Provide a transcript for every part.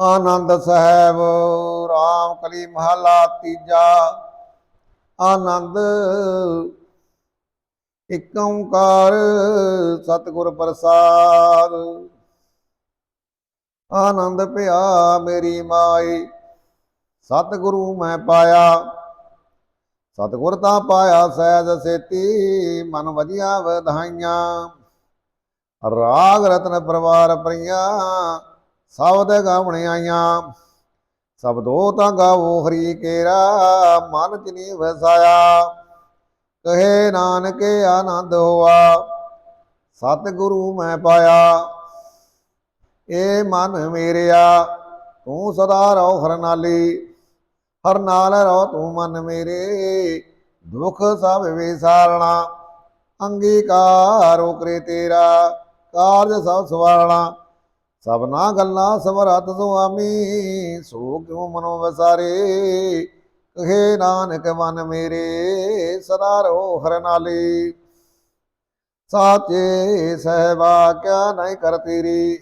ਆਨੰਦ ਸਾਹਿਬ, ਰਾਮ ਕਲੀ ਮਹਲਾ ਤੀਜਾ। ਆਨੰਦ ਇਕ ਓੰਕਾਰ ਸਤਿਗੁਰ ਪ੍ਰਸਾਦ। ਆਨੰਦ ਪਿਆ ਮੇਰੀ ਮਾਈ, ਸਤਿਗੁਰੂ ਮੈਂ ਪਾਇਆ। ਸਤਿਗੁਰ ਤਾਂ ਪਾਇਆ ਸਹਿਜ ਸੇਤੀ, ਮਨ ਵਧੀਆ ਵਧਾਈਆਂ। ਰਾਗ ਰਤਨ ਪਰਵਾਰ ਪਰੀਆਂ ਸ਼ਬਦ ਗਾਵਣ ਆਈਆਂ। ਸਬਦੋ ਤਾਂ ਗਾਵੋ ਹਰੀ ਕੇਰਾ, ਮਨ ਚ ਨੀ ਵਸਾਇਆ। ਕਹੇ ਨਾਨਕੇ ਆਨੰਦ ਹੋਆ, ਸਤਿਗੁਰੂ ਮੈਂ ਪਾਇਆ। ਏ ਮਨ ਮੇਰਿਆ, ਤੂੰ ਸਦਾ ਰਹੋ ਹਰ ਨਾਲੀ ਹਰ ਨਾਲ ਰਹੋ ਤੂੰ ਮਨ ਮੇਰੇ, ਦੁਖ ਸਭ ਵਿਸਾਰਣਾ। ਅੰਗੀਕਾਰੋ ਕਰੇ ਤੇਰਾ, ਕਾਰਜ ਸਭ ਸਵਾਰਣਾ। ਸਭਨਾ ਗੱਲਾਂ ਸਮਰਤ ਸੁਆਮੀ ਸੋ ਕਿਉ ਮਨੋ ਵਸਾਰੇ? ਕਹੇ ਨਾਨਕ ਮਨ ਮੇਰੇ, ਸਦਾ ਰੋ ਹਰ ਨਾਲੇ। ਸਾਚੇ ਸਹਿਬਾ, ਕਿਆ ਨਹੀਂ ਕਰ ਤੇਰੀ?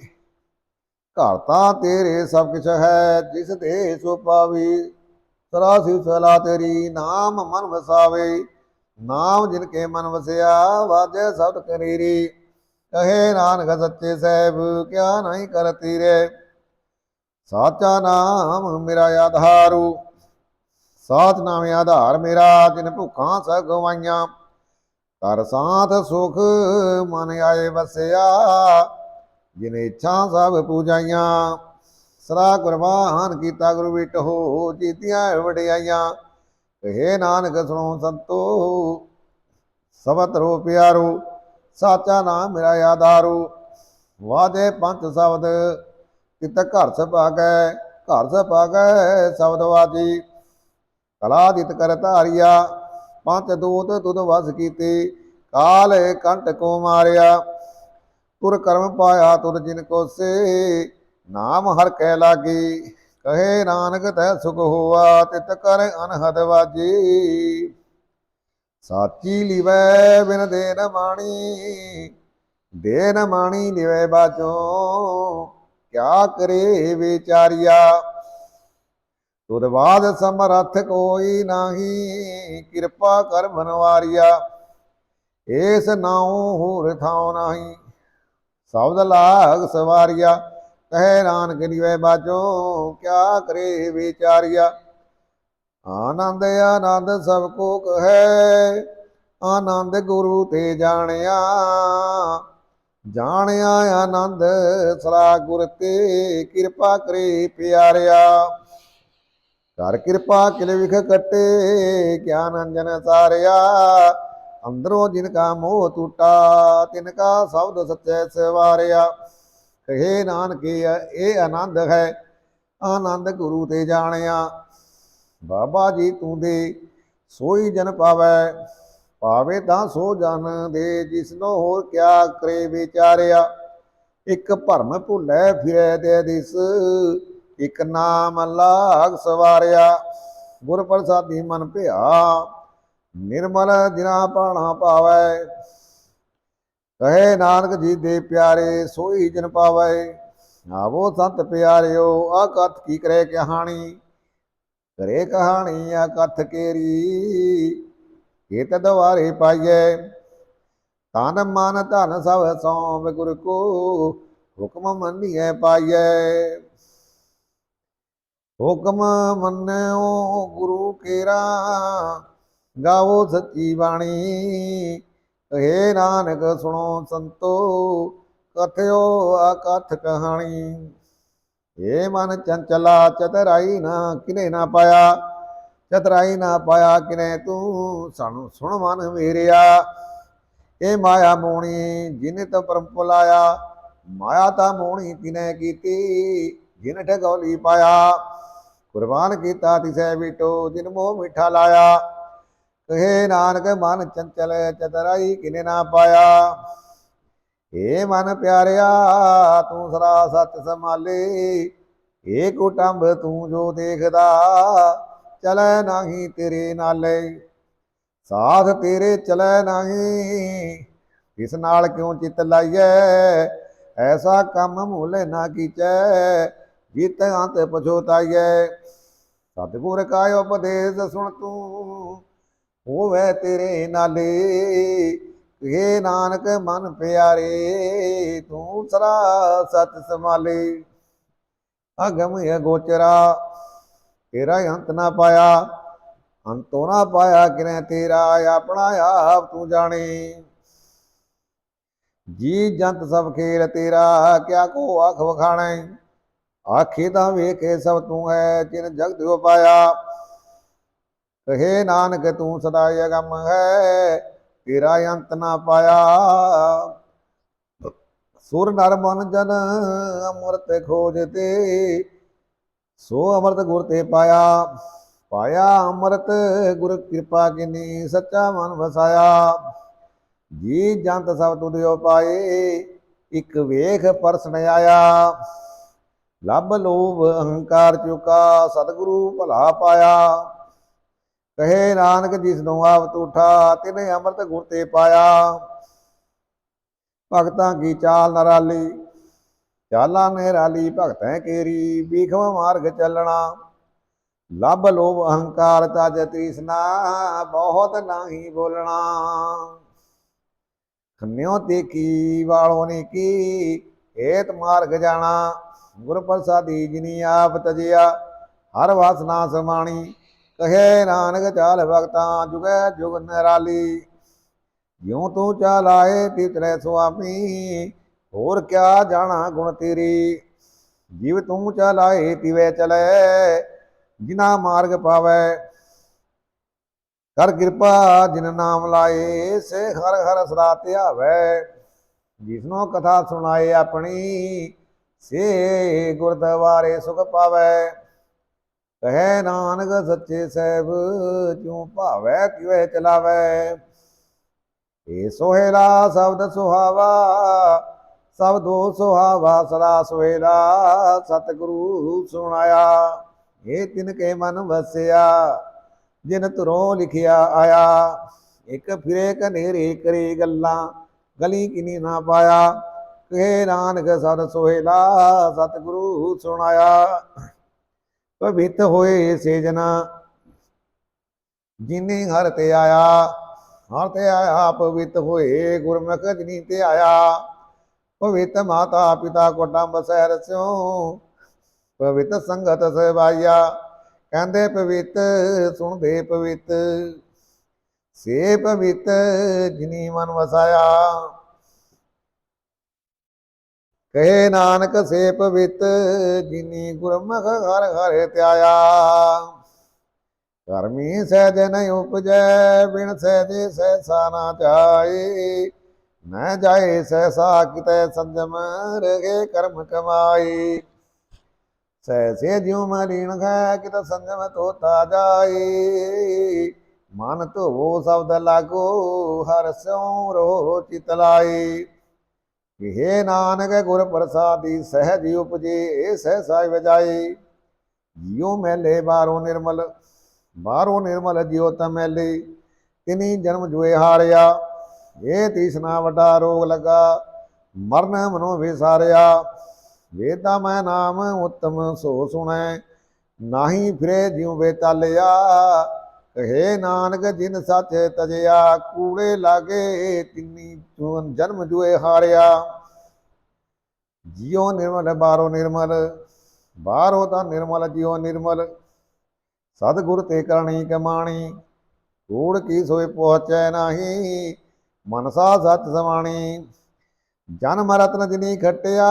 ਘਰ ਤਾਂ ਤੇਰੇ ਸਭ ਕੁਛ ਹੈ, ਜਿਸ ਦੇ ਸੋ ਪਾਵੀ, ਸਦਾ ਸਿਵ ਸਲਾ ਤੇਰੀ ਨਾਮ ਮਨ ਵਸਾਵੇ। ਨਾਮ ਜਿਨ ਕੇ ਮਨ ਵਸਿਆ, ਵਾਜੈ ਸਬਦ ਕਰੀਰੀ ਕਹੇ ਨਾਨਕ ਸੱਚੇ ਸਾਹਿਬ ਕਿਆ ਨਹੀਂ ਕਰ ਤੀਰੇ ਸਾਚਾ ਨਾਮ ਮੇਰਾ ਆਧਾਰੂ ਸਾਚ ਨਾਮ ਆਧਾਰ ਮੇਰਾ ਜਿਨ ਭੁੱਖਾਂ ਸਭ ਗਵਾਈਆਂ ਕਰ ਸਾਥ ਸੁਖ ਮਨ ਆਏ ਵਸਿਆ ਜਿਨ ਇੱਛਾ ਸਭ ਪੂਜਾਈਆਂ ਸਦਾ ਕੁਰਬਾਨ ਕੀਤਾ ਗੁਰੂ ਵਿਟੋ ਜੀਤੀਆਂ ਵਡਿਆਈਆਂ ਕਹੇ ਨਾਨਕ ਸੁਣੋ ਸੰਤੋ ਸਬਤ ਰੋ ਪਿਆਰੋ ਸਾਚਾ ਨਾਮ ਮੇਰਾ ਆਧਾਰੂ ਵਾਦੇ ਪੰਜ ਸ਼ਬਦ, ਕਿਤ ਘਰ ਸਭਾਗੈ ਘਰ ਸਭਾਗੈ ਸ਼ਬਦ ਵਾਜੀ ਕਲਾ ਦਿਤ ਕਰ ਧਾਰਿਆ ਪੰਜ ਦੂਤ ਤੁਧ ਵਸ ਕੀਤੀ। ਕਾਲ ਕੰਟ ਕੋ ਮਾਰਿਆ ਤੁਰ ਕਰਮ ਪਾਇਆ ਤੁਰ ਜਿਨ ਕੋ ਸੇ ਨਾਮ ਹਰ ਕਹਿ ਲਾਗੀ, ਕਹੇ ਨਾਨਕ ਤੈ ਸੁਖ ਹੋਆ, ਤਿਤ ਕਰ ਅਨਹਦ ਵਾਜੀ। ਸਾਚੀ ਲਿਵੈ ਬਿਨ ਦੇ ਨ ਮਾਣੀ, ਦੇ ਮਾਣੀ ਲਿਵੈ ਬਾਚੋ ਕਿਆ ਕਰੇ ਵਿਚਾਰਿਆ? ਤੁਧ ਬਾਦ ਸਮਰੱਥ ਕੋਈ ਨਾਹੀ, ਕਿਰਪਾ ਕਰ ਬਨਵਾਰਿਆ ਏਸ ਨਾਉ ਹੋਰ ਥਾਉ ਨਾਹੀ, ਸਬਦ ਲਾਗ ਸਵਾਰਿਆ। ਕਹੇ ਨਾਨਕ ਲਿਵੈ ਬਾਚੋ ਕਿਆ ਕਰੇ ਵਿਚਾਰਿਆ? ਆਨੰਦ ਆਨੰਦ ਸਭ ਕੋ ਕਹੈ, ਆਨੰਦ ਗੁਰੂ ਤੇ ਜਾਣਿਆ। ਜਾਣਿਆ ਆਨੰਦ ਸਲਾ ਗੁਰ ਤੇ ਕਿਰਪਾ ਕਰੇ ਪਿਆਰਿਆ। ਕਰ ਕਿਰਪਾ ਕਿਲ ਵਿਖ ਕਟੇ, ਗਿਆਨ ਅੰਜਨ ਸਾਰਿਆ। ਅੰਦਰੋਂ ਜਿਨ ਕਾ ਮੋਹ ਟੂਟਾ, ਤਿਨ ਕਾ ਸ਼ਬਦ ਸੱਚੇ ਸਵਾਰਿਆ। ਕਹੇ ਨਾਨਕੇ, ਇਹ ਆਨੰਦ ਹੈ, ਆਨੰਦ ਗੁਰੂ ਤੇ ਜਾਣਿਆ। ਬਾਬਾ ਜੀ ਤੂੰ ਦੇ ਸੋਈ ਜਨ ਪਾਵੈ, ਪਾਵੇ ਤਾਂ ਸੋ ਜਨ ਦੇ ਜਿਸਨੋ ਹੋਰ ਕਿਆ ਕਰੇ ਵਿਚਾਰਿਆ? ਇੱਕ ਭਰਮ ਭੁੱਲੇ ਫਿਰੇ ਦੇ ਦਿਸ, ਇੱਕ ਨਾਮ ਲਾਗ ਸਵਾਰਿਆ। ਗੁਰ ਪ੍ਰਸਾਦੀ ਮਨ ਭਿਆ, ਨਿਰਮਲ ਜਿਨਾ ਪਾਣਾ ਪਾਵੈ। ਕਹੇ ਨਾਨਕ ਜੀ ਦੇ ਪਿਆਰੇ, ਸੋਈ ਜਨ ਪਾਵੈ। ਆਵੋ ਸੰਤ ਪਿਆਰਿਓ ਆ ਕਥ ਕੀ ਕਰੇ ਕਹਾਣੀ? ਕਰੇ ਕਹਾਣੀ ਕਥ ਕੇਰੀ। ਇਹ ਤਦਵਾਰੇ ਪਾਈਐ। ਤਨ ਮਨ ਧਨ ਸਭ ਸੋਮ ਗੁਰ ਕੋ, ਹੁਕਮ ਮੰਨੀਐ ਪਾਈਐ। ਹੁਕਮ ਮੰਨਿਓ ਗੁਰੂ ਕੇਰਾ, ਗਾਵੋ ਸੱਚੀ ਬਾਣੀ। ਕਹੇ ਨਾਨਕ ਸੁਣੋ ਸੰਤੋ, ਕਥਿਓ ਆ ਕਹਾਣੀ। ਏ ਮਨ ਚੰਚਲਾ ਚਤਰਾਈ ਨਾ ਕਿਨੇ ਨਾ ਪਾਇਆ, ਚਤਰਾਈ ਨਾ ਪਾਇਆ ਕਿਨੇ ਤੂੰ ਸਾਨੂੰ ਸੁਣ ਮਨ ਮੇਰਿਆ ਇਹ ਮਾਇਆ ਮੋਣੀ ਜਿਨੇ ਤਾਂ ਪਰਮ ਪੁਲਾਇਆ, ਮਾਇਆ ਤਾਂ ਮੋਣੀ ਕਿਨੇ ਕੀਤੀ, ਜਿਨ ਠਗੌਲੀ ਪਾਇਆ। ਕੁਰਬਾਨ ਕੀਤਾ ਤਿਸੈ ਵਿਟੋ ਜਿਨ ਮੋਹ ਮਿੱਠਾ ਲਾਇਆ। ਕਹੇ ਨਾਨਕ ਮਨ ਚੰਚਲ ਚਤਰਾਈ ਕਿਨੇ ਨਾ ਪਾਇਆ। ਏ ਮਨ ਪਿਆਰਿਆ, ਤੂੰ ਸਰਾ ਸੱਚ ਸੰਭਾਲੇ। ਏ ਕੁਟੰਬ ਤੂੰ ਜੋ ਦੇਖਦਾ, ਚਲੈ ਨਾਹੀ ਤੇਰੇ ਨਾਲੇ। ਸਾਥ ਤੇਰੇ ਚਲੈ ਨਾਹੀ, ਇਸ ਨਾਲ ਕਿਉਂ ਚਿਤ ਲਾਈਐ? ਐਸਾ ਕੰਮ ਮੂਲੇ ਨਾ ਕੀਚੈ, ਜੀਤ ਅੰਤ ਪਛੋਤਾਈਐ। ਸਤਿਗੁਰ ਕਾ ਉਪਦੇਸ਼ ਸੁਣ ਤੂੰ, ਹੋਵੇ ਤੇਰੇ ਨਾਲੇ। ਇਹ ਨਾਨਕ ਮਨ ਪਿਆਰੇ, ਤੂੰ ਸਰਾ ਸਤ ਸਮਾਲੇ ਅਗਮ ਅਗੋਚਰਾ ਤੇਰਾ ਅੰਤ ਨਾ ਪਾਇਆ। ਅੰਤੋ ਨਾ ਪਾਇਆ ਕਿਨੇ ਤੇਰਾ, ਆਪਣਾ ਆਪ ਤੂੰ ਜਾਣੇ। ਜੀ ਜੰਤ ਸਭ ਖੇਲ ਤੇਰਾ, ਕਿਆ ਕੋ ਆਖ ਵਖਾਣੈ। ਆਖੇ ਤਾਂ ਵੇਖੇ ਸਭ ਤੂੰ ਹੈ, ਜਿਨ ਜਗਤ ਉਪਾਇਆ। ਕਹੇ ਨਾਨਕ ਤੂੰ ਸਦਾ ਅਗਮ ਹੈ ਤੇਰਾ ਅੰਤ ਨਾ ਪਾਇਆ। ਸੁਰ ਨਰ ਮਨ ਜਨ ਅਮਰਤ ਖੋਜਤੇ ਸੋ ਅਮਰਤ ਗੁਰ ਤੇ ਪਾਇਆ। ਪਾਇਆ ਅਮਰਤ ਗੁਰ ਕਿਰਪਾ ਕਿਨੀ ਸੱਚਾ ਮਨ ਵਸਾਇਆ। ਜੀ ਜੰਤ ਸਭ ਤੁਧਿਓ ਪਾਏ, ਇੱਕ ਵੇਖ ਪਰਸਨ ਆਇਆ। ਲੱਭ ਲੋਭ ਅਹੰਕਾਰ ਚੁਕਾ, ਸਤਿਗੁਰੂ ਭਲਾ ਪਾਇਆ। ਕਹੇ ਨਾਨਕ ਜਿਸ ਨੂੰ ਆਪ ਤੂਠਾ ਤਿਨੇ ਅੰਮ੍ਰਿਤ ਗੁਰ ਤੇ ਪਾਇਆ। ਭਗਤਾਂ ਕੀ ਚਾਲ ਨਰਾਲੀ? ਚਾਲਾਂ ਨਿਰਾਲੀ ਭਗਤੈ ਕੇਰੀ ਬੀਖਵਾ ਮਾਰਗ ਚੱਲਣਾ। ਲੱਭ ਲੋਭ ਅਹੰਕਾਰ ਤਜ ਤ੍ਰਿਸ਼ਨਾ, ਬਹੁਤ ਨਹੀਂ ਬੋਲਣਾ। ਖੰਨਿਓ ਤੇ ਕੀ ਵਾਲੋਂ ਨੇ ਕੀ ਏਤ ਮਾਰਗ ਜਾਣਾ। ਗੁਰ ਪ੍ਰਸਾਦੀ ਜਿਨੀ ਆਪ ਤਜਿਆ, ਹਰ ਵਾਸਨਾ ਸਮਾਣੀ। ਕਹੇ ਨਾਨਕ ਚਾਲ ਭਗਤਾਂ ਜੁਗੈ ਜੁਗ ਨਿਰਾਲੀ। ਜਿਉ ਤੂੰ ਚਾਲਾਏ ਤਿਤਰੇ ਸੁਆਮੀ, ਹੋਰ ਕਿਆ ਜਾਣਾ ਗੁਣ ਤੇਰੀ। ਜਿਵ ਤੂੰ ਚਾਲਾਏ ਤਿਵੇ ਚਲੇ, ਜਿਨਾ ਮਾਰਗ ਪਾਵੇ। ਕਰ ਕਿਰਪਾ ਜਿਨ ਨਾਮ ਲਾਏ, ਸੇ ਹਰ ਹਰ ਸਦਾ ਧਿਆਵੇ। ਜਿਸਨੋ ਕਥਾ ਸੁਣਾਏ ਆਪਣੀ, ਸੇ ਗੁਰਦਵਾਰੇ ਸੁਖ ਪਾਵੇ। ਕਹੇ ਨਾਨਕ ਸੱਚੇ ਸਹਿਬ ਕਿਉ ਭਾਵੈ ਕਿਵੇਂ ਚਲਾਵੇ। ਏ ਸੋਹੇਲਾ, ਸ਼ਬਦ ਸੁਹਾਵਾ, ਸਬਦੋ ਸੁਹਾਵਾ, ਸਦਾ ਸੋਹੇਲਾ, ਸਤਿਗੁਰੂ ਸੁਣਾਇਆ। ਏ ਤਿਨ ਕੇ ਮਨ ਵਸਿਆ, ਜਿਨ ਤੁਰੋਂ ਲਿਖਿਆ ਆਇਆ। ਇਕ ਫਿਰੇ ਕਨੇਰੇ ਕਰੇ ਗੱਲਾਂ, ਗਲੀ ਕਿਨੀ ਨਾ ਪਾਇਆ। ਕਹੇ ਨਾਨਕ ਸਦ ਸੋਹੇਲਾ, ਸਤਿਗੁਰੂ ਸੁਣਾਇਆ। ਪਵਿੱਤ ਹੋਏ ਸੇਜਨਾ ਜਿਨੇ। ਹਰ ਤੇ ਆਇਆ, ਹਰ ਤੇ ਆਇਆ ਪਵਿੱਤ ਹੋਏ ਗੁਰਮੁਖ ਜਿਨੀ ਤੇ ਆਇਆ। ਪਵਿੱਤ ਮਾਤਾ ਪਿਤਾ ਕੋਟਾਂ ਬਸੈ ਰਸਿਓ ਪਵਿੱਤ ਸੰਗਤ ਸਹਿਬਾਇਆ ਕਹਿੰਦੇ ਪਵਿੱਤ, ਸੁਣਦੇ ਪਵਿੱਤ, ਸੇ ਪਵਿੱਤ ਜਿਨੀ ਮਨ ਵਸਾਇਆ। ਕਹੇ ਨਾਨਕ ਸੇ ਪਵਿੱਤ ਜਿਨੀ ਗੁਰਮੁਖ ਹਰ ਹਰ ਧਿਆਇਆ। ਕਰਮੀ ਸਹਿਜ ਨ ਉਪਜੈ, ਬਿਨ ਸਹਿਜੇ ਸਹਿਸਾ ਨਾ ਜਾਏ। ਨਾ ਜਾਏ ਸਹਿਸਾ ਕਿਤੇ ਸੰਜਮ ਰਗੇ ਕਰਮ ਕਮਾਈ ਸਹਿਸੇ ਜਿਉ ਮਰੀਣ ਹੈ, ਕਿਤੇ ਸੰਜਮ ਤੋਤਾ ਜਾਏ। ਮਨ ਧੋਵੋ ਸ਼ਬਦ ਲਾਗੋ, ਹਰ ਸਿਉ ਰੋ ਚਿਤ ਲਾਈ ਇਹ ਨਾਨਕ ਗੁਰ ਪ੍ਰਸਾਦੀ, ਸਹਿਜ ਉਪਜੇ ਸਹਿਸਾ ਵਜਾਈ ਜਿਉ ਮੈਲੇ ਬਾਹਰੋਂ ਨਿਰਮਲ ਬਾਹਰੋਂ ਨਿਰਮਲ ਜਿਉ ਤਮੈਲੇ ਤਿਨੀ ਜਨਮ ਜੁਏ ਹਾਰਿਆ ਇਹ ਤੀਸਨਾ ਵੱਡਾ ਰੋਗ ਲਗਾ। ਮਰਨ ਮਨੋ ਵਿਸਾਰਿਆ, ਵੇਦਾ ਮੈਂ ਨਾਮ ਉਤਮ ਸੋ ਸੁਣੈ। ਨਾਹੀ ਫਿਰੇ ਜਿਉ ਬੇਤਾਲਿਆ ਹੇ ਨਾਨਕ, ਜਿਨ ਸੱਚ ਤਜਿਆ, ਕੂੜੇ ਲਾਗੇ ਤਿੰਨੀ ਚੂਨ ਜਨਮ ਜੁਏ ਹਾਰਿਆ। ਜਿਉ ਨਿਰਮਲ ਬਾਹਰੋਂ ਨਿਰਮਲ ਬਾਹਰੋਂ ਤਾਂ ਨਿਰਮਲ, ਜਿਉ ਨਿਰਮਲ। ਸਤਿਗੁਰ ਤੇ ਕਰਨੀ ਕਮਾਣੀ, ਕੂੜ ਕੀ ਸੋਏ ਪਹੁੰਚੈ ਨਾਹੀ, ਮਨਸਾ ਸਤ ਸਮਾਣੀ। ਜਨਮ ਰਤਨ ਜਿਨੀ ਖਟਿਆ,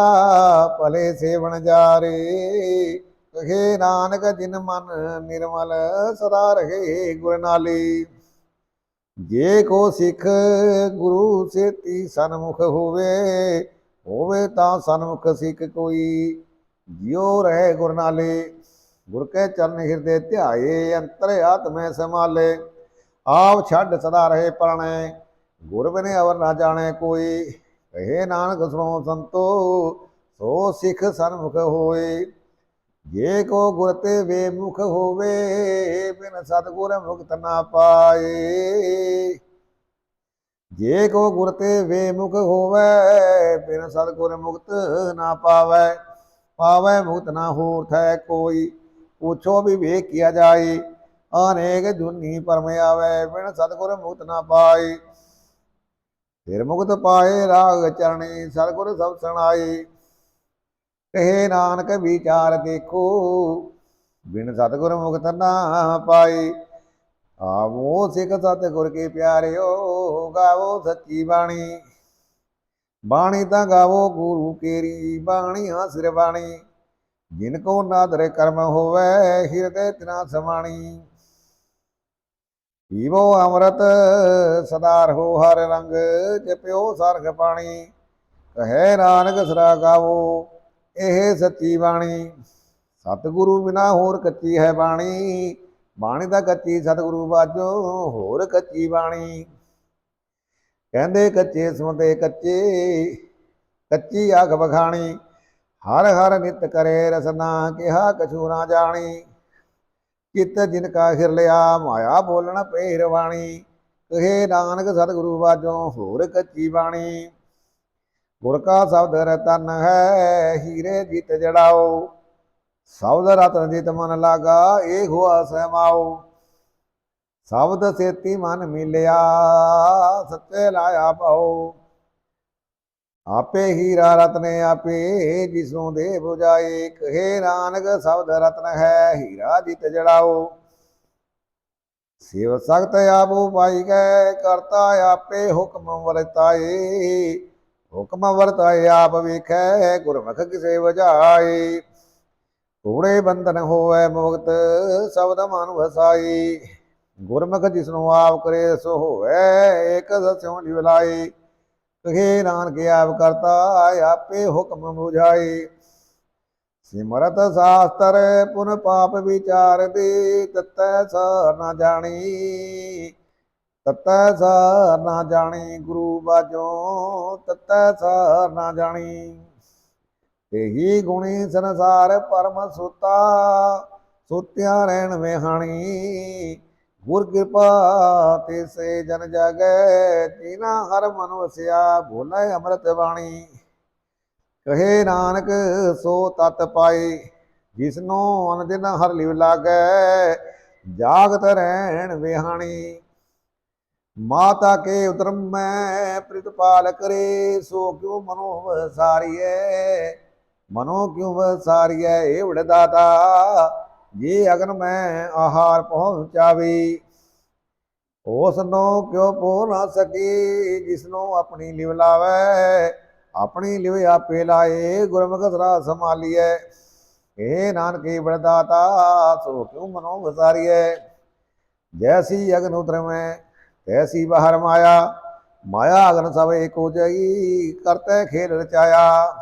ਭਲੇ ਸੇਵਣ ਜਾਰੇ। ਕਹੇ ਨਾਨਕ ਜਿਨ ਮਨ ਨਿਰਮਲ, ਸਦਾ ਰਹੇ ਗੁਰ ਨਾਲੀ। ਜੇ ਕੋ ਸਿੱਖ ਗੁਰੂ ਸੇਤੀ ਸਨਮੁਖ ਹੋਵੇ ਹੋਵੇ ਤਾਂ ਸਨਮੁਖ ਸਿੱਖ ਕੋਈ, ਜਿਉ ਰਹੇ ਗੁਰ ਨਾਲੇ। ਗੁਰ ਕੇ ਚਰਨ ਹਿਰਦੇ ਧਿਆਏ, ਅੰਤਰ ਆਤਮੈ ਸਮਾਲੇ ਆਪ ਛੱਡ ਸਦਾ ਰਹੇ ਪਰਣੈ, ਗੁਰ ਬਿਨੇ ਅਵਰ ਨਾ ਜਾਣੇ ਕੋਈ। ਕਹੇ ਨਾਨਕ ਸੁਣੋ ਸੰਤੋ, ਸੋ ਸਿੱਖ ਸਨਮੁਖ ਹੋਏ। ਜੇ ਕੋ ਗੁਰ ਤੇ ਵੇਮੁਖ ਹੋਵੇ, ਬਿਨ ਸਤਗੁਰ ਮੁਕਤ ਨਾ ਪਾਏ। ਜੇ ਕੋ ਗੁਰ ਤੇ ਵੇਮੁਖ ਹੋਵੇ, ਬਿਨ ਸਤਗੁਰ ਮੁਕਤ ਨਾ ਪਾਵੇ, ਪਾਵੈ ਮੁਕਤ ਨਾ ਹੋਰ ਥੈ ਕੋਈ, ਪੁੱਛੋ ਵੀ ਵੇਖ ਕੀਆ ਜਾਏ। ਅਨੇਕ ਜੁਨੀ ਪਰਮ ਆਵੈ, ਬਿਨ ਸਤਗੁਰ ਮੁਕਤ ਨਾ ਪਾਏ। ਫਿਰ ਮੁਕਤ ਪਾਏ ਰਾਗ ਚਰਣੀ, ਸਤਗੁਰ ਸਭ ਸਣਾਏ। ਕਹੇ ਨਾਨਕ ਵਿਚਾਰ ਦੇਖੋ, ਬਿਨ ਸਤਗੁਰ ਮੁਕਤ ਨਾ ਪਾਏ। ਆਵੋ ਸਿੱਖ ਸਤਿਗੁਰ ਕੇ ਪਿਆਰਿਓ, ਗਾਵੋ ਸੱਚੀ ਬਾਣੀ। ਬਾਣੀ ਤਾਂ ਗਾਵੋ ਗੁਰੂ ਕੇਰੀ ਬਾਣੀਆਂ ਸਿਰ ਬਾਣੀ। ਜਿਨ ਕੋ ਨਾਦਰ ਕਰਮ ਹੋਵੇ, ਹਿਰਦੇ ਤਿਨਾ ਸਮਾਣੀ। ਪੀਵੋ ਅੰਮ੍ਰਿਤ, ਸਦਾਰ ਰਹੋ ਹਰ ਰੰਗ ਜਪਿਓ ਸਰਗ ਪਾਣੀ। ਕਹੇ ਨਾਨਕ ਸਰਾ ਗਾਵੋ ਇਹ ਸੱਚੀ ਬਾਣੀ। ਸਤਿਗੁਰੂ ਬਿਨਾ ਹੋਰ ਕੱਚੀ ਹੈ ਬਾਣੀ। ਬਾਣੀ ਦਾ ਕੱਚੀ ਸਤਿਗੁਰੂ ਬਾਜੋ, ਹੋਰ ਕੱਚੀ ਬਾਣੀ। ਕਹਿੰਦੇ ਕੱਚੇ ਸੁਣਦੇ ਕੱਚੇ, ਕੱਚੀ ਆਖ ਬਖਾਣੀ। ਹਰ ਹਰ ਨਿਤ ਕਰੇ ਰਸਨਾ ਕਿਹਾ ਕਛੂ ਨਾ ਜਾਣੀ। ਚਿੱਤ ਜਿਨ ਕਾ ਹਿਰ ਲਿਆ ਮਾਇਆ ਬੋਲਣ ਪੇਰ ਬਾਣੀ। ਕਹੇ ਨਾਨਕ ਸਤਿਗੁਰੂ ਬਾਝੋ ਹੋਰ ਕੱਚੀ ਬਾਣੀ। ਗੁਰ ਕਾ ਸ਼ਬਦ ਰਤਨ ਹੈ, ਹੀਰੇ ਜਿਤ ਜੜਾਓ। ਸ਼ਬਦ ਰਤਨ ਜਿਤ ਮਨ ਲਾਗਾ ਇਹ ਹੋਆ ਸਮਾਓ ਸ਼ਬਦ ਸੇਤੀ ਮਨ ਮਿਲਿਆ, ਸੱਚੇ ਲਾਇਆ ਪਾਓ। ਆਪੇ ਹੀਰਾ ਰਤਨੇ ਆਪੇ ਜਿਸੋਂ ਦੇ 부ਜਾਏ ਕਹੇ ਨਾਨਕ, ਸ਼ਬਦ ਰਤਨ ਹੈ, ਹੀਰਾ ਜਿਤ ਜੜਾਓ। ਸਿਵ ਸਖਤ ਆਪੂ ਪਾਈ ਗਏ, ਕਰਤਾ ਆਪੇ ਹੁਕਮ ਵਰਤਾਏ। ਹੁਕਮ ਵਰਤਾਏ, ਆਪ ਵੇਖੈ, ਗੁਰਮੁਖ ਕਿਸੇ ਵਜਾਏ। ਕੂੜੇ ਬੰਧਨ ਹੋਵੇ ਮੁਕਤ, ਸ਼ਬਦ ਮਨ ਵਸਾਈ ਗੁਰਮੁਖ ਜਿਸਨੂੰ ਆਪ ਕਰੇ, ਸੋ ਹੋਵੇ ਏਕ ਸਸਿਉ ਨਿਵਲਾਈ ਕਹੇ ਨਾਨਕ, ਆਪ ਕਰਤਾ, ਆਪੇ ਹੁਕਮ 부ਝਾਈ ਸਿਮਰਤ ਸਾਸਤਰ, ਪੁਨ ਪਾਪ ਵਿਚਾਰ ਦੇ ਤਤੈ ਸਾ ਨਾ ਜਾਣੀ। ਤਤੈ ਸਾ ਨਾ ਜਾਣੀ ਗੁਰੂ ਬਾਜੋ, ਤਤੈ ਸਾ ਨਾ ਜਾਣੀ। ਇਹੀ ਗੁਣੀ ਸੰਸਾਰ ਪਰਮ ਸੁਤਾ, ਸੁਤਿਆ ਰਹਿਣ ਵਿਹਾਣੀ। ਗੁਰ ਕਿਰਪਾ ਤੇ ਸੇ ਜਨ ਜਾਗੈ ਤੀਨਾ ਹਰ ਮਨ ਵਸਿਆ ਬੋਲੇ ਅੰਮ੍ਰਿਤ ਬਾਣੀ। ਕਹੇ ਨਾਨਕ, ਸੋ ਤਤ ਪਾਈ ਜਿਸਨੂੰ ਅਨਦਿਨ ਹਰ ਲਿਵ ਲਾਗੈ, ਜਾਗਤ ਰਹਿਣ ਵਿਹਾਣੀ। ਮਾਤਾ ਕੇ ਉਦਰਮ ਮੈਂ ਪ੍ਰਿਤਪਾਲ ਕਰੇ, ਸੋ ਕਿਉ ਮਨੋ ਵਸਾਰੀਐ? ਮਨੋ ਕਿਉ ਵਸਾਰੀਐ? ਏ ਦਾਤਾ, ਜੇ ਅਗਨ ਮੈਂ ਆਹਾਰ ਪਹੁੰਚਾਵੇ, ਉਸ ਨੂੰ ਕਿਉ ਪੋ ਨਾ ਸਕੀ ਜਿਸਨੂੰ ਆਪਣੀ ਲਿਵ ਲਾਵੇ, ਆਪਣੀ ਲਿਵ ਆਪੇ ਲਾਏ, ਗੁਰਮੁਖ ਸਰਾ ਸੰਭਾਲੀਐ। ਇਹ ਨਾਨਕੇ ਬੜਦਾਤਾ ਸੋ ਕਿਉ ਮਨੋ ਵਸਾਰੀਐ? ਜੈਸੀ ਅਗਨ ਉਤਰ ਮੈਂ ਤੈਸੀ ਬਾਹਰ ਮਾਇਆ ਮਾਇਆ ਅਗਨ ਸਭ ਏਕੋ ਜਈ ਕਰਤੇ ਖੇਲ ਰਚਾਇਆ।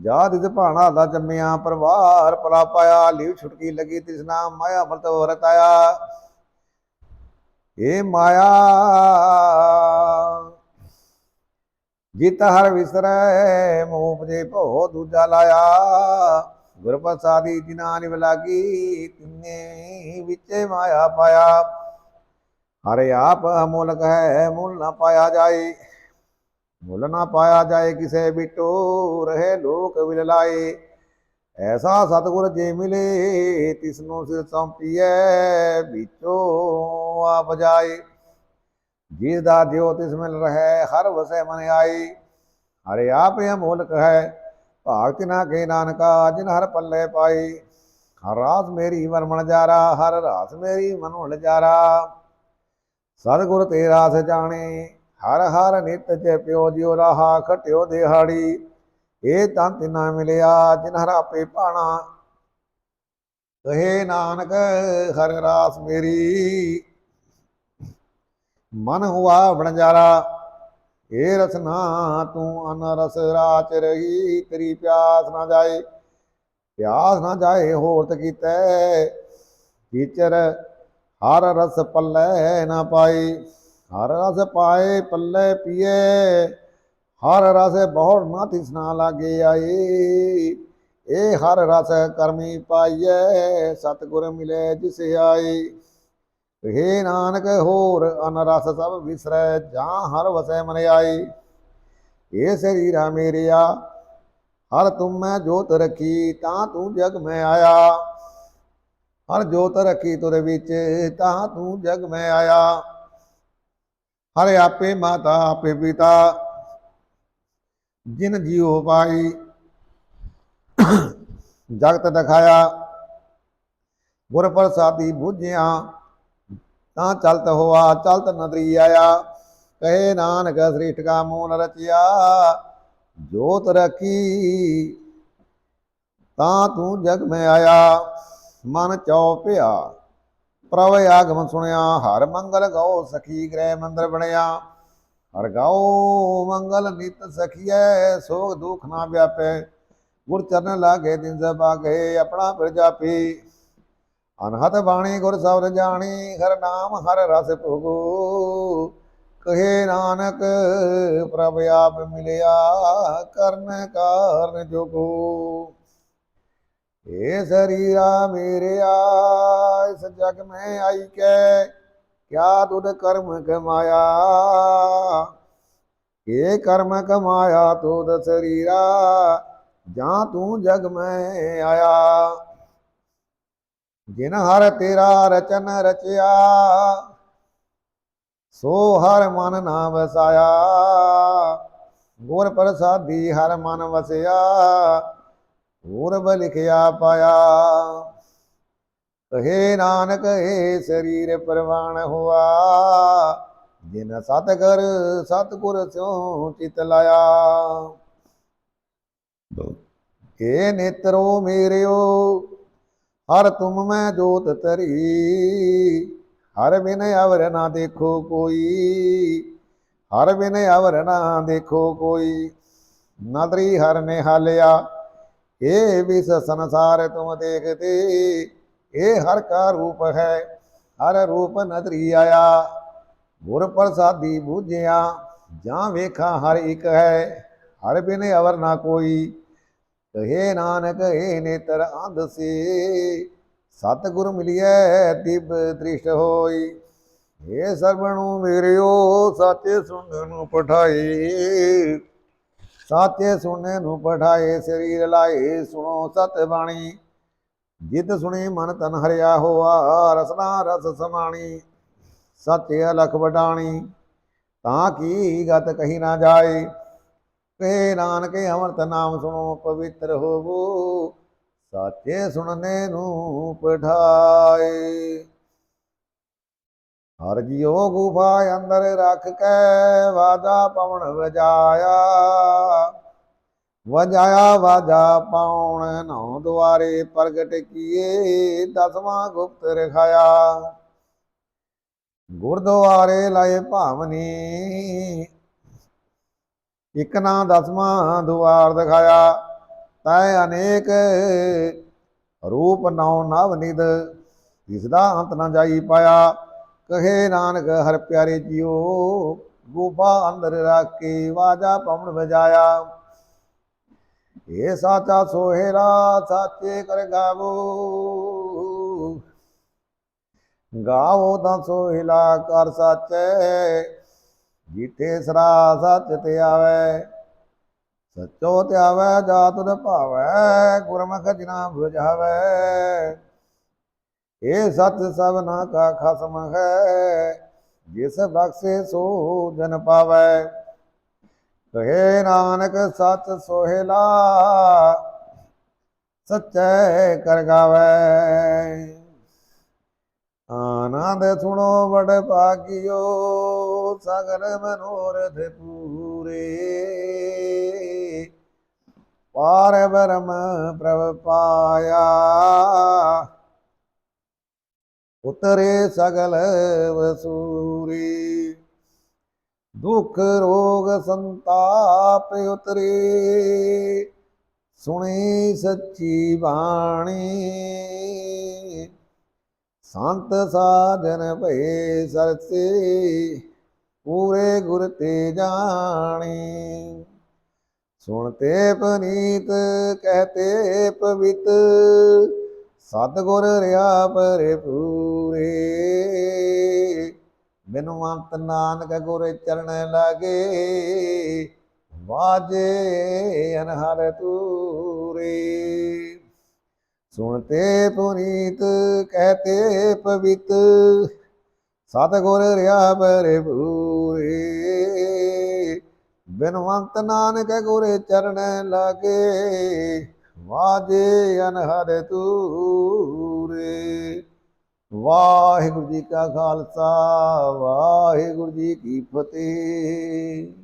ਜਾਦ ਇਤ ਭਾਣਾ ਦਾ ਜੰਮਿਆ, ਪਰਵਾਰ ਪਲਾ ਪਾਇਆ, ਲਿਵ ਛੁਟਕੀ ਲਗੀ ਤਿਸਨਾ ਮਾਇਆ ਮਰਤ ਵਰਤਾਇਆ। ਇਹ ਮਾਇਆ, ਜਿਤ ਹਰ ਵਿਸਰੈ, ਮੋਹ ਉਪਜੇ ਭੋ ਦੂਜਾ ਲਾਇਆ। ਗੁਰ ਪ੍ਰਸਾਦੀ ਜਿਨਾ ਨਿਵ ਲਾਗੀ, ਤਿਨੇ ਵਿੱਚੇ ਮਾਇਆ ਪਾਇਆ। ਹਰਿ ਆਪ ਅਮੋਲਕ ਹੈ ਮੁੱਲ ਨਾ ਪਾਇਆ ਜਾਏ ਮੁੱਲ ਨਾ ਪਾਇਆ ਜਾਏ ਕਿਸੇ ਬਿਟੋ ਰਹੇ ਲੋਕ ਵਿਲ ਲਾਏ ਐਸਾ ਸਤਿਗੁਰ ਜੇ ਮਿਲੇ ਤਿਸ ਨੂੰ ਸਿਰ ਸੰਪੀਐ ਵਿੱਚੋਂ ਆਪ ਜਾਏ ਜਿਸ ਦਾ ਦਿਓ ਤਿਸ ਮਿਲ ਰਹਿ ਹਰ ਵਸੈ ਮਨ ਆਈ ਹਰਿ ਆਪ ਅਮੋਲਕ ਹੈ ਭਾਗ ਤਿਨਾ ਕੇ ਨਾਨਕਾ ਜਿਨ ਹਰ ਪੱਲੇ ਪਾਈ ਹਰ ਰਾਸ ਮੇਰੀ ਮਨ ਮਨ ਜਾਰਾ ਹਰ ਰਾਸ ਮੇਰੀ ਮਨ ਹੁਲ ਜਾਰਾ ਸਤਿਗੁਰ ਤੇਰਾ ਰਾਸ ਜਾਣੇ ਹਰ ਹਰ ਨਿਤ ਪਿਓ ਜਿਉ ਰਹਾ, ਖਟਿਓ ਦਿਹਾੜੀ। ਇਹ ਤਾਂ ਤਿਨਾ ਮਿਲਿਆ, ਜਿਨ ਹਰ ਆਪੇ ਭਾਣਾ ਕਹੇ ਨਾਨਕ, ਹਰ ਰਾਸ ਮੇਰੀ। ਮਨ ਹੁਆ ਬਣਜਾਰਾ ਏ ਰਸਨਾ ਤੂੰ ਅਨ ਰਸ ਰਾਚ ਰਹੀ। ਤੇਰੀ ਪਿਆਸ ਨਾ ਜਾਏ, ਪਿਆਸ ਨਾ ਜਾਏ ਹੋਰਤ ਕੀਤਾ। ਕੀਚਰ ਹਰ ਰਸ ਪੱਲੇ ਨਾ ਪਾਈ ਹਰ ਰਸ ਪਾਏ ਪੱਲੇ ਪੀਏ ਹਰ ਰਸ ਬਹੁੜ ਨਾ ਤਿਸਨਾ ਲਾਗੇ ਆਏ ਇਹ ਹਰ ਰਸ ਕਰਮੀ ਪਾਈਐ ਸਤਿਗੁਰ ਮਿਲੇ ਜਿਸ ਆਏ ਹੇ ਨਾਨਕ ਹੋਰ ਅਨ ਰਸ ਸਭ ਵਿਸਰੈ ਜਾਂ ਹਰ ਵਸੈ ਮਨ ਆਈ ਇਹ ਸਰੀਰਾ ਮੇਰਿਆ ਹਰ ਤੁਮ ਮੈਂ ਜੋਤ ਰਖੀ ਤਾਂ ਤੂੰ ਜਗ ਮੈਂ ਆਇਆ ਹਰ ਜੋਤ ਰਖੀ ਤੁਰ ਵਿੱਚ, ਤਾਂ ਤੂੰ ਜਗ ਮੈਂ ਆਇਆ। ਹਰ ਆਪੇ ਮਾਤਾ, ਆਪੇ ਪਿਤਾ, ਜਿਨ ਜੀਉ ਪਾਈ। ਜਗਤ ਦਿਖਾਇਆ ਗੁਰ ਪ੍ਰਸਾਦੀ ਬੁਝਿਆ, ਤਾਂ ਚਲਤ ਹੋਆ, ਚਲਤ ਨਦਰੀ ਆਇਆ। ਕਹੇ ਨਾਨਕ ਸ੍ਰਿਸ਼ਟ ਕਾ ਮੂਲ ਰਚਿਆ, ਜੋਤ ਰਖੀ, ਤਾਂ ਤੂੰ ਜਗ ਮੈਂ ਆਇਆ। ਮਨ ਚਉ ਭਿਆ ਪ੍ਰਭ ਆਗਮਨ ਸੁਣਿਆ, ਹਰ ਮੰਗਲ ਗਾਓ ਸਖੀ ਗ੍ਰਹਿ ਮੰਦਰ ਬਣਿਆ। ਹਰ ਗਾਓ ਮੰਗਲ ਨਿਤ ਸਖੀਐ ਸੋਗ ਦੁਖ ਨਾ ਵਿਆਪੈ। ਗੁਰ ਚਰਨ ਲਾਗੇ, ਦਿਨ ਸਭਾਗੇ, ਆਪਣਾ ਫਿਰ ਜਾਪੀ। ਅਨਹਤ ਬਾਣੀ, ਗੁਰ ਸਬਦ ਜਾਣੀ, ਹਰ ਨਾਮ, ਹਰ ਰਸ ਭੋਗੋ। ਕਹੇ ਨਾਨਕ, ਪ੍ਰਭ ਆਪ ਮਿਲਿਆ, ਕਰਨ ਕਾਰਨ ਜੋਗੋ। ਏ ਸਰੀਰਾ ਮੇਰਿਆ ਇਸ ਜਗ ਮੈਂ ਆਈ ਕੈ, ਕਿਆ ਤੁਧ ਕਰਮ ਕਮਾਇਆ? ਇਹ ਕਰਮ ਕਮਾਇਆ ਤੁਧ ਸਰੀਰਾ ਜਾਂ ਤੂੰ ਜਗ ਮੈਂ ਆਇਆ? ਜਿਨ ਹਰ ਤੇਰਾ ਰਚਨ ਰਚਿਆ, ਸੋ ਹਰ ਮਨ ਨਾ ਵਸਾਇਆ। ਗੁਰ ਪ੍ਰਸਾਦੀ ਹਰ ਮਨ ਵਸਿਆ। ਪੂਰਬ ਲਿਖਿਆ ਪਾਇਆ। ਕਹੇ ਨਾਨਕ ਏ ਸਰੀਰ ਪ੍ਰਵਾਨ ਹੋਆ। ਜਿਨ ਸਤਗੁਰ ਸਤਗੁਰ ਸਿਉ ਚਿਤ ਲਾਇਆ। ਏ ਨੇਤਰੋ ਮੇਰਿਓ, ਹਰ ਤੁਮ ਮੈਂ ਜੋਤ ਤਰੀ ਹਰ ਬਿਨ ਅਵਰ ਨਾ ਦੇਖੋ ਕੋਈ। ਹਰ ਬਿਨ ਅਵਰ ਨਾ ਦੇਖੋ ਕੋਈ। ਨਦਰੀ ਹਰ ਨੇ ਹਾਲਿਆ ਇਹ ਵਿਸ ਸੰਸਾਰ ਤੁਮ ਦੇਖਤੇ। ਇਹ ਹਰ ਕਾ ਰੂਪ ਹੈ, ਹਰ ਰੂਪ ਨਦਰੀ ਆਇਆ। ਗੁਰ ਪ੍ਰਸਾਦੀ ਬੂਝਿਆ, ਜਾਂ ਵੇਖਾ ਹਰ ਇੱਕ ਹੈ, ਹਰ ਬਿਨ ਅਵਰ ਨਾ ਕੋਈ। ਕਹੇ ਨਾਨਕ ਏ ਨੇਤਰ, ਅੰਧ ਸੇ। ਸਤਿਗੁਰ ਮਿਲਿਐ ਦਿਬ ਦ੍ਰਿਸ਼ਟ ਹੋਈ। ਏ ਸਰਵਣੂ ਮੇਰਿਓ, ਸੱਚ ਸੁਣਨ ਨੂੰ ਪਠਾਏ ਸਾਚੇ ਸੁਣਨੇ ਨੂੰ ਪਠਾਏ, ਸਰੀਰ ਲਾਏ, ਸੁਣੋ ਸਤ ਬਾਣੀ। ਜਿਤ ਸੁਣੀ ਮਨ ਤਨ ਹਰਿਆ ਹੋਆ, ਰਸਨਾ ਰਸ ਸਮਾਣੀ ਸਤਿ ਅਲਖ ਵਡਾਣੀ। ਤਾਂ ਕੀ ਗਤ ਕਹੀ ਨਾ ਜਾਏ, ਕਹੇ ਨਾਨਕੇ ਅਮਰਤ ਨਾਮ ਸੁਣੋ, ਪਵਿੱਤਰ ਹੋਵੋ, ਸਾਚੇ ਸੁਣਨੇ ਨੂੰ ਪਠਾਏ। ਹਰ ਜਿਉ ਗੁਫਾ ਅੰਦਰ ਰੱਖ ਕੇ ਵਾਜਾ ਪਵਨ ਵਜਾਇਆ। ਵਜਾਇਆ ਵਾਜਾ ਪਾਉਣ ਨੌ ਦੁਆਰੇ ਪ੍ਰਗਟ ਕੀਏ, ਦਸਵਾਂ ਗੁਪਤ ਰਖਾਇਆ। ਗੁਰਦੁਆਰੇ ਲਾਏ ਭਾਵਨੀ, ਇੱਕ ਨਾ ਦਸਵਾਂ ਦੁਆਰ ਦਿਖਾਇਆ। ਤੈ ਅਨੇਕ ਰੂਪ ਨੌ ਨਵ ਨਿਦ ਇਸ ਦਾ ਅੰਤ ਨਾ ਜਾਈ ਪਾਇਆ। ਕਹੇ ਨਾਨਕ ਹਰ ਪਿਆਰੇ ਜੀਓ ਗੁਫਾ ਅੰਦਰ ਰੱਖ ਕੇ ਵਾਜਾ ਪਵਨ ਵਜਾਇਆ ਇਹ ਸਾਚਾ ਸੋਹਿਰਾ ਸਾਚੇ ਕਰ ਗਾਵੋ ਗਾਵੋ ਤਾਂ ਸੋਹਿਲਾ ਕਰ ਸਾਚੇ ਜਿਤੇ ਸਰਾ ਸੱਚ ਤੇ ਆਵੇ ਸਚੋ ਤੇ ਆਵੇ ਜਾ ਤੁਧ ਭਾਵੈ ਗੁਰਮੁਖ ਜਿਨਾ 부ਝਾਵੇ ਇਹ ਸਤ ਸਭਨਾ ਕਾ ਖਸਮ ਹੈ, ਜਿਸ ਬਖਸ਼ੇ ਸੋ ਜਨ ਪਾਵੈ। ਕਹੇ ਨਾਨਕ ਸਤ ਸੋਹਿਲਾ, ਸਚੈ ਕਰ ਗਾਵੇ। ਆਨੰਦ ਸੁਣੋ ਵਡ ਭਾਗਿਓ ਸਗਲ ਮਨੋਰਥ ਪੂਰੇ। ਪਾਰ ਬ੍ਰਹਮ ਪ੍ਰਭ ਪਾਇਆ ਉਤਰੇ ਸਗਲ ਵਸੂਰੀ। ਦੁਖ ਰੋਗ ਸੰਤਾਪ ਉਤਰੇ। ਸੁਣੀ ਸੱਚੀ ਬਾਣੀ। ਸੰਤ ਸਾਜਨ ਭਏ ਸਰਸੇ, ਪੂਰੇ ਗੁਰ ਤੇ ਜਾਣੀ। ਸੁਣਤੇ ਪਨੀਤ ਕਹਤੇ ਪਵਿੱਤ। ਸਤਗੁਰ ਰਿਆ ਪਰੇ ਪੂਰੇ। ਬਿਨਵੰਤ ਨਾਨਕ ਗੁਰ ਚਰਨ ਲਾਗੇ। ਵਾਜੇ ਅਨਹਰ ਤੂਰੇ। ਸੁਣਤੇ ਪੁਨੀਤ, ਕਹਤੇ ਪਵਿੱਤ। ਸਤਿਗੁਰ ਰਿਆ ਬਰੇ ਪੂਰੇ। ਬਿਨਵੰਤ ਨਾਨਕ ਗੁਰੇ ਚਰਨ ਲਾਗੇ। ਵਾਜੇ ਅਨਹਰ ਤੂਰੇ। ਵਾਹਿਗੁਰੂ ਜੀ ਕਾ ਖਾਲਸਾ ਵਾਹਿਗੁਰੂ ਜੀ ਕੀ ਫਤਿਹ।